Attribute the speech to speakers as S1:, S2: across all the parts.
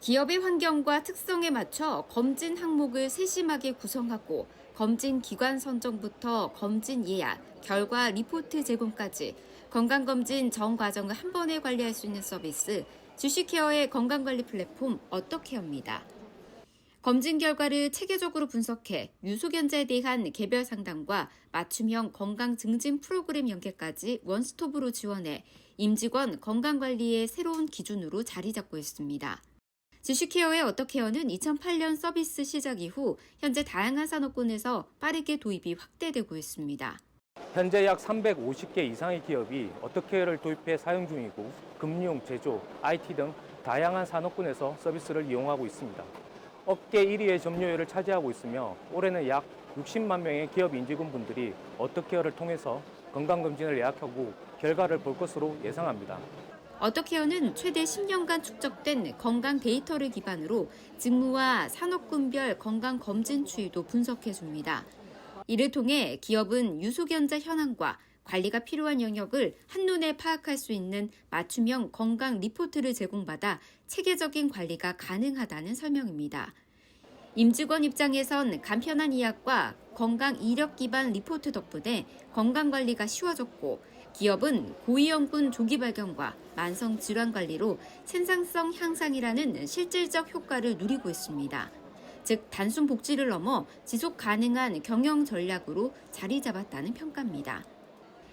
S1: 기업의 환경과 특성에 맞춰 검진 항목을 세심하게 구성하고 검진 기관 선정부터 검진 예약, 결과 리포트 제공까지 건강검진 전 과정을 한 번에 관리할 수 있는 서비스 주식케어의 건강관리 플랫폼 어떻게합니다. 검진 결과를 체계적으로 분석해 유소견자에 대한 개별 상담과 맞춤형 건강 증진 프로그램 연계까지 원스톱으로 지원해 임직원 건강관리의 새로운 기준으로 자리 잡고 있습니다. 주식케어의 어떻게어는 2008년 서비스 시작 이후 현재 다양한 산업군에서 빠르게 도입이 확대되고 있습니다.
S2: 현재 약 350개 이상의 기업이 어떻게를 도입해 사용 중이고 금융, 제조, IT 등 다양한 산업군에서 서비스를 이용하고 있습니다. 업계 1위의 점유율을 차지하고 있으며 올해는 약 60만 명의 기업 인직원 분들이 어떻게를 통해서 건강검진을 예약하고 결과를 볼 것으로 예상합니다.
S1: 어떻게어는 최대 10년간 축적된 건강 데이터를 기반으로 직무와 산업군별 건강 검진 추이도 분석해 줍니다. 이를 통해 기업은 유소견자 현황과 관리가 필요한 영역을 한눈에 파악할 수 있는 맞춤형 건강 리포트를 제공받아 체계적인 관리가 가능하다는 설명입니다. 임직원 입장에선 간편한 예약과 건강 이력 기반 리포트 덕분에 건강 관리가 쉬워졌고 기업은 고위험군 조기 발견과 만성 질환 관리로 생산성 향상이라는 실질적 효과를 누리고 있습니다. 즉 단순 복지를 넘어 지속 가능한 경영 전략으로 자리 잡았다는 평가입니다.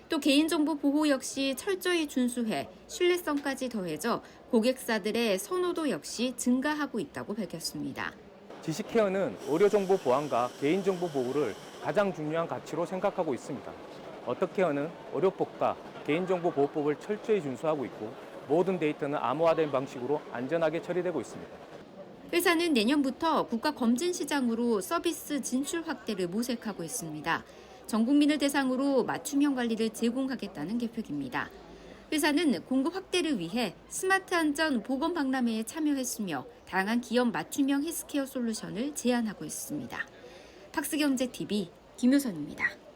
S1: 또 개인정보 보호 역시 철저히 준수해 신뢰성까지 더해져 고객사들의 선호도 역시 증가하고 있다고 밝혔습니다.
S2: 지식케어는 의료정보 보안과 개인정보 보호를 가장 중요한 가치로 생각하고 있습니다. 어떻게어는 의료법과 개인정보 보호법을 철저히 준수하고 있고 모든 데이터는 암호화된 방식으로 안전하게 처리되고 있습니다.
S1: 회사는 내년부터 국가 검진 시장으로 서비스 진출 확대를 모색하고 있습니다. 전 국민을 대상으로 맞춤형 관리를 제공하겠다는 계획입니다. 회사는 공급 확대를 위해 스마트 안전 보건 박람회에 참여했으며 다양한 기업 맞춤형 헬스케어 솔루션을 제안하고 있습니다. 팍스경제TV 김효선입니다.